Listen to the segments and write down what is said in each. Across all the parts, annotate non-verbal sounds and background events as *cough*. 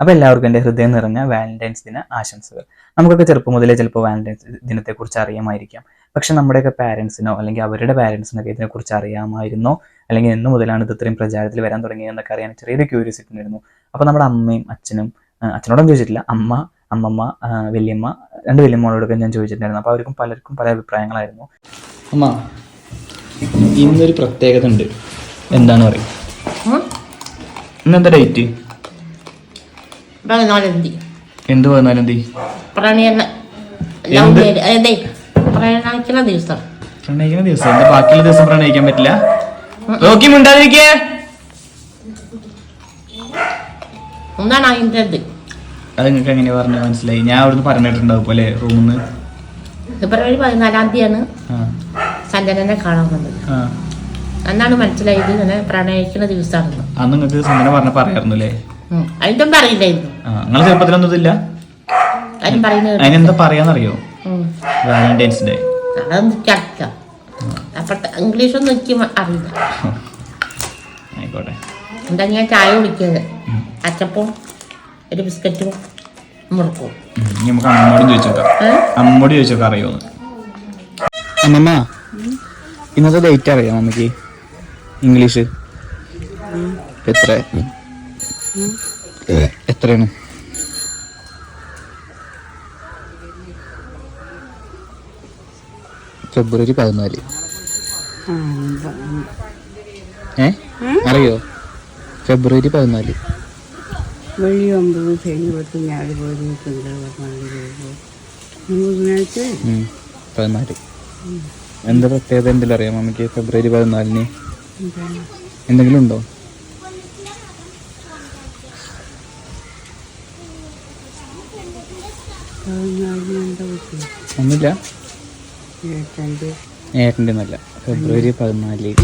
അപ്പോൾ എല്ലാവർക്കും എന്റെ ഹൃദയം നിറഞ്ഞ വാലന്റൈൻസ് ദിന ആശംസകൾ. നമുക്കൊക്കെ ചെറുപ്പം മുതലേ ചിലപ്പോൾ വാലന്റൈൻസ് ദിനത്തെക്കുറിച്ച് അറിയാമായിരിക്കാം. പക്ഷെ നമ്മുടെയൊക്കെ പാരൻസിനോ അല്ലെങ്കിൽ അവരുടെ പാരൻസിനൊക്കെ ഇതിനെക്കുറിച്ച് അറിയാമായിരുന്നോ? അല്ലെങ്കിൽ എന്ന് മുതലാണ് ഇത് ഇത്രയും പ്രചാരത്തിൽ വരാൻ തുടങ്ങിയതെന്നൊക്കെ അറിയാൻ ചെറിയൊരു ക്യൂരിയോസിറ്റി ഉണ്ടായിരുന്നു. അപ്പോൾ നമ്മുടെ അമ്മയും അച്ഛനും അച്ഛനോടും അച്ഛനോടൊന്നും ചോദിച്ചിട്ടില്ല. അമ്മ അമ്മമ്മ വലിയമ്മ രണ്ട് വല്യമ്മകളോടൊക്കെ ഞാൻ ചോദിച്ചിട്ടുണ്ടായിരുന്നു. അപ്പോൾ അവർക്കും പലർക്കും പല അഭിപ്രായങ്ങളായിരുന്നു. അമ്മ ഇന്നൊരു പ്രത്യേകത ഉണ്ട്. എന്താണ് പറയും. ഇന്നെന്താ ഡേറ്റ് പതിനാലാം തീയതി എന്ത് പതിനാലാം തീയതി പ്രണയന എന്ത്? അതെ പ്രണയിക്കുന്ന ദിവസം. പ്രണയിക്കുന്ന ദിവസം. എന്താ ബാക്കിയുള്ള ദിവസം പ്രണയിക്കാൻ പറ്റില്ല? നോക്കി മിണ്ടാതിരിക്കേ. എന്താണ് അതിന്റെ ഇത് അത് നിങ്ങൾക്ക് എങ്ങനെ പറഞ്ഞു മനസ്സിലായി. ഞാൻ അവിടുന്ന് പറഞ്ഞിട്ടുണ്ടാവും പോലെ റൂമിൽ നിന്ന് ഫെബ്രുവരി പതിനാലാം തീയതിയാണ് സഞ്ജനനെ കാണാൻ വന്നത്. അന്നാണ് മനസ്സിലായത് ഇങ്ങനെ പ്രണയിക്കുന്ന ദിവസമാണെന്ന് അന്ന് നിങ്ങൾക്ക് സഞ്ജന പറഞ്ഞ പറയായിരുന്നു അതിന്റെ പറയില്ലായിരുന്നു ആ നിങ്ങൾ ചെറുപ്പത്തിലൊന്നും ഇതില്ല? അതിനും പറയുന്നത് അതിനെന്താ പറയാന്നറിയോ. വാലന്റൈൻസ് ഡേ അതൊന്നും ചക്ക ഇംഗ്ലീഷൊന്നും എനിക്ക് അറിയില്ല. ആയിക്കോട്ടെ. എന്താ ഞാൻ ചായ കുടിക്കുന്നത് അച്ചപ്പവും ഒരു ബിസ്ക്കറ്റും മുറുക്കും. ഉം, ഇനി നമുക്ക് അമ്മോടും ചോദിച്ചു അമ്മോട് ചോദിച്ചു അറിയോന്ന് അമ്മമ്മ ഇന്നത്തെ ഡേറ്റ് അറിയാം അമ്മയ്ക്ക്? ഇംഗ്ലീഷ്. എത്ര? എത്രയാണ്? ഫെബ്രുവരി പതിനാല്. ഏ? അറിയോ? ഫെബ്രുവരി പതിനാല്. വെള്ളി ഒമ്പത് ശനി പത്ത് തിങ്കൾ പതിനാല് ബുധനാഴ്ച? എന്താ പ്രത്യേകത എന്തെങ്കിലും അറിയാം മമ്മിക്ക് ഫെബ്രുവരി പതിനാലിന്? എന്തെങ്കിലും ഉണ്ടോ പതിനാലിന് എന്താ പറ്റും ഒന്നുമില്ല. ഏട്ടന്റെ. ഒന്നല്ല ഫെബ്രുവരി പതിനാല്.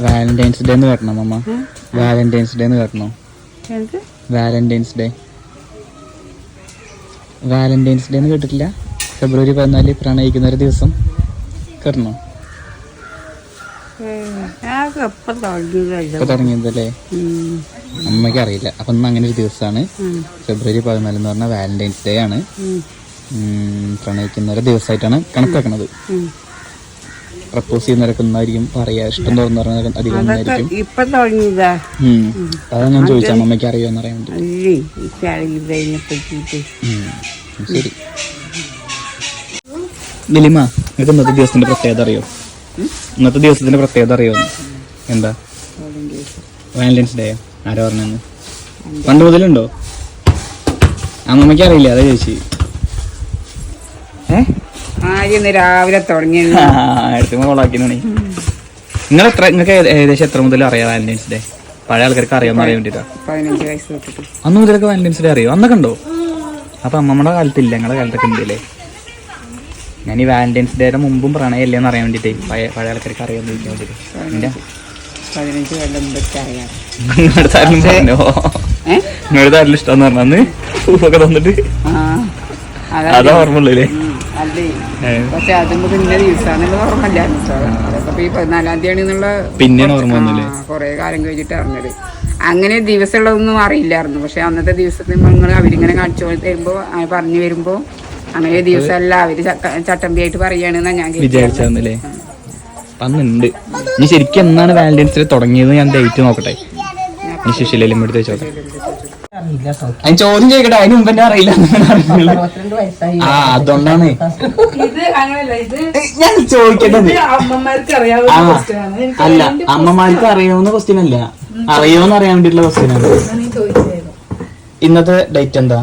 വാലന്റൈൻസ് ഡേ എന്ന് കേട്ടണം അമ്മ. വാലന്റൈൻസ് ഡേ എന്ന് കേട്ടണോ വാലന്റൈൻസ് ഡേ. വാലന്റൈൻസ് ഡേ എന്ന് കേട്ടിട്ടില്ല? ഫെബ്രുവരി പതിനാല് പ്രണയിക്കുന്ന ഒരു ദിവസം കേട്ടണോ? തുടങ്ങിയതല്ലേ? അമ്മയ്ക്ക് അറിയില്ല. അപ്പം ഇന്ന് അങ്ങനെ ഒരു ദിവസമാണ്. ഫെബ്രുവരി പതിനാല് എന്ന് പറഞ്ഞാൽ വാലന്റൈൻസ് ഡേ ആണ്. ഉം, പ്രണയിക്കുന്ന ഒരു ദിവസമായിട്ടാണ് കണക്കാക്കുന്നത് പ്രപ്പോസ് ചെയ്യുന്നവരൊക്കെ ഒന്നായിരിക്കും പറയാ ഇഷ്ടം തോന്നുന്നവരൊക്കെ അധികം ഒന്നായിരിക്കും അതാ ഞാൻ ചോദിച്ചാ അമ്മയ്ക്ക് അറിയോ എന്ന് അറിയാൻ വേണ്ടി. ശരി. ദിലിമ നിങ്ങൾക്ക് ഇന്നത്തെ ദിവസത്തിന്റെ പ്രത്യേകത അറിയോ? ഇന്നത്തെ ദിവസത്തിന്റെ പ്രത്യേകത അറിയോ? എന്താ? വാലന്റൈൻസ് ഡേ ആരാ പറഞ്ഞെന്ന്? പണ്ട് മുതലുണ്ടോ? അമ്മമ്മയ്ക്ക് അറിയില്ല അതാ ചോദിച്ചു ആദ്യം രാവിലെ *laughs* നിങ്ങൾ എത്ര നിങ്ങൾക്ക് ഏകദേശം എത്ര മുതൽ അറിയാം വാലന്റൈൻസ് ഡേ പഴയ ആൾക്കാർക്ക് അറിയാമെന്ന് അറിയാൻ വേണ്ടിട്ടാ. പതിനഞ്ച് വയസ്സ് തൊട്ടിട്ട്. അന്ന് മുതലൊക്കെ വാലന്റൈൻസ് ഡേ അറിയോ? അന്നൊക്കെ ഉണ്ടോ? അപ്പൊ അമ്മമ്മയുടെ കാലത്തില്ല ഞങ്ങളുടെ കാലത്തൊക്കെ ഉണ്ടല്ലേ ഞാൻ ഈ വാലന്റൈൻസ് ഡേയുടെ മുമ്പും പ്രണയമല്ലേന്ന് അറിയാൻ വേണ്ടിട്ടേ പഴയ പഴയ ആൾക്കാർക്ക് അറിയാൻ എന്റെ പതിനഞ്ച് കൊല്ലം അറിയാം നിങ്ങളുടെ താരിലും പറഞ്ഞോ? നിങ്ങളുടെ താരിലും ഇഷ്ടം പറഞ്ഞു പൂവൊക്കെ തന്നിട്ട്. ആ അതാ അതാ ഓർമ്മയുള്ളൂ അല്ലേ? പക്ഷെ അത് ഇന്ന ദിവസമാണെന്നുള്ള ഓർമ്മയില്ല അതൊക്കെ ഇപ്പൊ ഈ പതിനാലാം തീയതി എന്നുള്ള പിന്നെയാണ് ഓർമ്മ വന്നില്ലേ കുറെ കാലം കഴിഞ്ഞിട്ട് അറിഞ്ഞത്. അങ്ങനെ ദിവസമുള്ളതൊന്നും അറിയില്ലായിരുന്നു. പക്ഷെ അന്നത്തെ ദിവസത്തിൽ നിങ്ങൾ അവരിങ്ങനെ കാണിച്ചു തരുമ്പോ അങ്ങനെ പറഞ്ഞു വരുമ്പോ അങ്ങനെ ദിവസമല്ല അവർ ചട്ടമ്പിയായിട്ട് പറയുകയാണെന്നാ ഞാൻ കേട്ടത്. അന്നുണ്ട് ഇനി ശരിക്കും എന്നാണ് വാലന്റൈൻസ് ഡേ തുടങ്ങിയത് ഞാൻ ഡേറ്റ് നോക്കട്ടെ. ഇനി സുശീലും എടുത്ത് വെച്ചോട്ടെ. അതിന് ചോദ്യം ചോദിക്കട്ടെ അതിന് മുമ്പ് എന്നെ അറിയില്ല ആ അതുകൊണ്ടാണ്. ഞാൻ. എനിക്ക് അല്ല അമ്മമാർക്ക് അറിയാവുന്ന ക്വസ്റ്റ്യൻ അല്ല. അറിയാവുന്ന അറിയാൻ വേണ്ടിയിട്ടുള്ള ക്വസ്റ്റ്യൻ ആണ്. ഇന്നത്തെ ഡേറ്റ് എന്താ?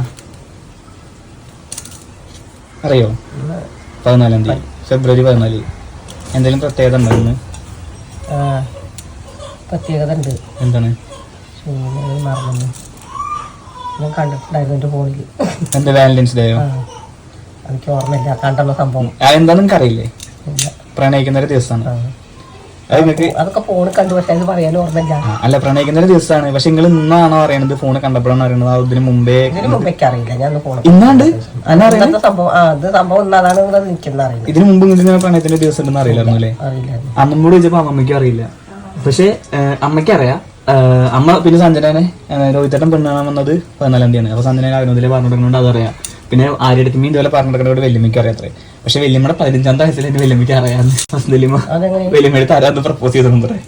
അറിയോ? പതിനാലാം തീയതി. ഫെബ്രുവരി പതിനാല്. എന്തെങ്കിലും പ്രത്യേകത ഉണ്ടോ ഇന്ന് പ്രത്യേകത ഉണ്ട്. എന്താണ്? മറന്നു. ഞാൻ കണ്ടിട്ടുണ്ടായിരുന്നു എന്റെ ഫോണിൽ എന്താ വാലന്റൈൻസ് ഡേയോ എനിക്ക് ഓർമ്മയില്ല. കണ്ടുള്ള സംഭവം. നിങ്ങൾക്ക് അറിയില്ലേ പ്രണയിക്കുന്ന ഒരു ദിവസമാണ്. അതൊക്കെ ഫോൺ കണ്ടു. പക്ഷെ അത് പറയാൻ ഓർമ്മയില്ല. അല്ല പ്രണയിക്കുന്ന ഒരു ദിവസമാണ്. പക്ഷെ നിങ്ങൾ ഇന്നാണോ അറിയണത് ഫോൺ കണ്ടപ്പോഴാണ് അറിയണത് ആ ഇതിന് മുമ്പേ? ഇതിന് മുമ്പ് എനിക്ക് അറിയില്ല. ഞാൻ ഫോൺ ഇന്നാണ്ട്? അന്നാ സംഭവം ആ അത് സംഭവം ഇന്നതാണ് ഇവിടെ നിൽക്കുന്ന അറിയില്ല. ഇതിന് മുമ്പ് നിങ്ങൾക്ക് പ്രണയത്തിന്റെ ദിവസം ഉണ്ടെന്ന് അറിയില്ലായിരുന്നു അല്ലേ? അറിയില്ല. കൂടി ചോദിച്ചപ്പോ അമ്മയ്ക്ക് അറിയില്ല. പക്ഷെ അമ്മയ്ക്ക് അറിയാം. അമ്മ പിന്നെ സഞ്ജനനെ രോഹിത്തേട്ടൻ പെണ്ണ് കാണാൻ വന്നത് പതിനാലാം തീയതിയാണ്. അപ്പൊ സഞ്ജന അവിനോദിലെ പറഞ്ഞു കൊടുക്കുന്നുണ്ട് അതറിയാം. പിന്നെ ആര്യടുത്തും മീൻ ഇതുപോലെ പറഞ്ഞു കൊടുക്കുന്നതോട് വെല്ലുമിക്ക് അറിയാം അത്രേ. പക്ഷെ വെല്ലുമ്മയുടെ പതിനഞ്ചാം വയസ്സിൽ എന്റെ വെല്ലുമിക്ക് അറിയാം. വെല്ലുമ്മ വെല്ലുമ്മയുടെ തരാന്ന് പ്രപ്പോസ് ചെയ്തെന്ന് പറയാം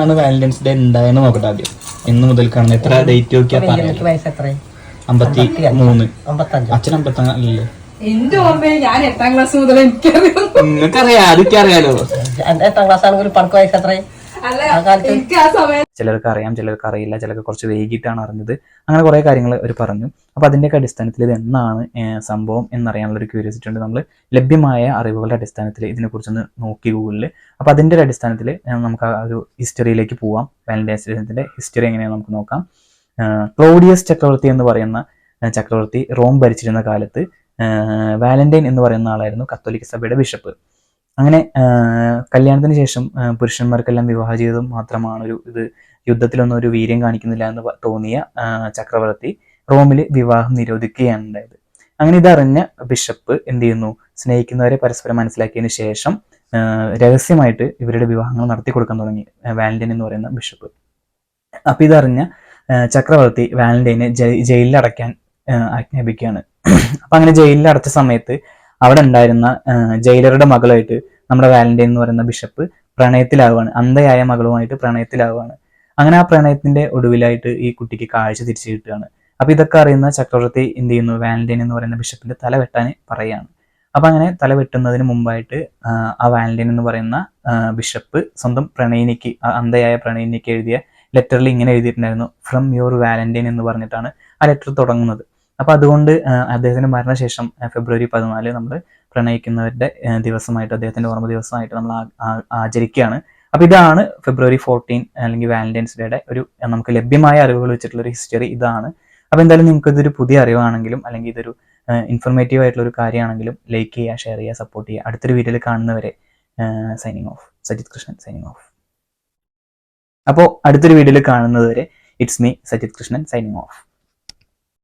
ആണ് വാലന്റൈൻസ് ഡേ ഉണ്ടായെന്ന് നോക്കട്ടെ ആദ്യം. എന്ന് മുതൽ കാണുന്നത് എത്ര ഡേറ്റ് നോക്കിയാ പറയാം അമ്പത്തി മൂന്ന്. അച്ഛൻ അമ്പത്തല്ലേ എന്റെ ഓർമ്മ ഞാൻ എട്ടാം ക്ലാസ് മുതൽ എനിക്കറിയാം. നിങ്ങൾക്കറിയാം അതൊക്കെ അറിയാലോ. എട്ടാം ക്ലാസ് ആണെങ്കിൽ പണക്ക് വയസ്സ് എത്രയും? ചിലർക്ക് അറിയാം ചിലർക്ക് അറിയില്ല ചിലർക്ക് കുറച്ച് വൈകിട്ടാണ് അറിഞ്ഞത്. അങ്ങനെ കുറേ കാര്യങ്ങൾ അവർ പറഞ്ഞു. അപ്പോൾ അതിന്റെയൊക്കെ അടിസ്ഥാനത്തിൽ ഇത് എന്നാണ് സംഭവം എന്നറിയാനുള്ള ഒരു ക്യൂരിയോസിറ്റി ഉണ്ട്. നമ്മൾ ലഭ്യമായ അറിവുകളുടെ അടിസ്ഥാനത്തിൽ ഇതിനെക്കുറിച്ചൊന്ന് നോക്കി ഗൂഗിളിൽ അപ്പോൾ അതിന്റെ ഒരു അടിസ്ഥാനത്തിൽ നമുക്ക് ആ ഒരു ഹിസ്റ്ററിയിലേക്ക് പോവാം. വാലന്റൈൻസ് ഡേന്റെ ഹിസ്റ്ററി എങ്ങനെയാണ് നമുക്ക് നോക്കാം. ക്ലോഡിയസ് ചക്രവർത്തി എന്ന് പറയുന്ന ചക്രവർത്തി റോം ഭരിച്ചിരുന്ന കാലത്ത് വാലന്റൈൻ എന്ന് പറയുന്ന ആളായിരുന്നു കത്തോലിക്ക സഭയുടെ ബിഷപ്പ്. അങ്ങനെ കല്യാണത്തിന് ശേഷം പുരുഷന്മാർക്കെല്ലാം വിവാഹ ജീവിതം മാത്രമാണ് ഒരു ഇത്. യുദ്ധത്തിലൊന്നും ഒരു വീര്യം കാണിക്കുന്നില്ല എന്ന് തോന്നിയ ചക്രവർത്തി റോമിൽ വിവാഹം നിരോധിക്കുകയാണ് ഉണ്ടായത്. അങ്ങനെ ഇതറിഞ്ഞ ബിഷപ്പ് എന്ത് ചെയ്യുന്നു? സ്നേഹിക്കുന്നവരെ പരസ്പരം മനസ്സിലാക്കിയതിന് ശേഷം രഹസ്യമായിട്ട് ഇവരുടെ വിവാഹങ്ങൾ നടത്തി കൊടുക്കാൻ തുടങ്ങി വാലന്റൈൻ എന്ന് പറയുന്ന ബിഷപ്പ്. അപ്പൊ ഇതറിഞ്ഞ ചക്രവർത്തി വാലന്റൈനെ ജയി- ജയിലിൽ അടയ്ക്കാൻ ആജ്ഞാപിക്കുകയാണ്. അപ്പൊ അങ്ങനെ ജയിലിൽ അടച്ച സമയത്ത് അവിടെ ഉണ്ടായിരുന്ന ജയിലറുടെ മകളായിട്ട് നമ്മുടെ വാലന്റൈൻ എന്ന് പറയുന്ന ബിഷപ്പ് പ്രണയത്തിലാവുകയാണ്. അന്ധയായ മകളുമായിട്ട് പ്രണയത്തിലാവുകയാണ്. അങ്ങനെ ആ പ്രണയത്തിന്റെ ഒടുവിലായിട്ട് ഈ കുട്ടിക്ക് കാഴ്ച തിരിച്ചു കിട്ടുകയാണ്. അപ്പൊ ഇതൊക്കെ അറിയുന്ന ചക്രവർത്തി എന്ത് ചെയ്യുന്നു? വാലന്റൈൻ എന്ന് പറയുന്ന ബിഷപ്പിന്റെ തല വെട്ടാൻ പറയുകയാണ്. അപ്പൊ അങ്ങനെ തല വെട്ടുന്നതിന് മുമ്പായിട്ട് ആ വാലന്റൈൻ എന്ന് പറയുന്ന ബിഷപ്പ് സ്വന്തം പ്രണയിനിക്ക് അന്ധയായ പ്രണയിനിക്ക് എഴുതിയ ലെറ്ററിൽ ഇങ്ങനെ എഴുതിയിട്ടുണ്ടായിരുന്നു ഫ്രം യുവർ വാലന്റൈൻ എന്ന് പറഞ്ഞിട്ടാണ് ആ ലെറ്റർ തുടങ്ങുന്നത്. അപ്പൊ അതുകൊണ്ട് അദ്ദേഹത്തിന്റെ മരണശേഷം ഫെബ്രുവരി പതിനാല് നമ്മൾ പ്രണയിക്കുന്നവരുടെ ദിവസമായിട്ട് അദ്ദേഹത്തിന്റെ ഓർമ്മ ദിവസമായിട്ട് നമ്മൾ ആചരിക്കുകയാണ്. അപ്പോൾ ഇതാണ് ഫെബ്രുവരി ഫോർട്ടീൻ അല്ലെങ്കിൽ വാലന്റൈൻസ് ഡേയുടെ ഒരു നമുക്ക് ലഭ്യമായ അറിവുകൾ വെച്ചിട്ടുള്ള ഒരു ഹിസ്റ്ററി ഇതാണ്. അപ്പോൾ എന്തായാലും നിങ്ങൾക്ക് ഇതൊരു പുതിയ അറിവാണെങ്കിലും അല്ലെങ്കിൽ ഇതൊരു ഇൻഫോർമേറ്റീവ് ആയിട്ടുള്ള ഒരു കാര്യമാണെങ്കിലും ലൈക്ക് ചെയ്യുക ഷെയർ ചെയ്യുക സപ്പോർട്ട് ചെയ്യുക. അടുത്തൊരു വീഡിയോയിൽ കാണുന്നവരെ signing off Sajith Krishnan signing off അപ്പോൾ അടുത്തൊരു വീഡിയോയിൽ കാണുന്നതുവരെ it's me Sajith Krishnan signing off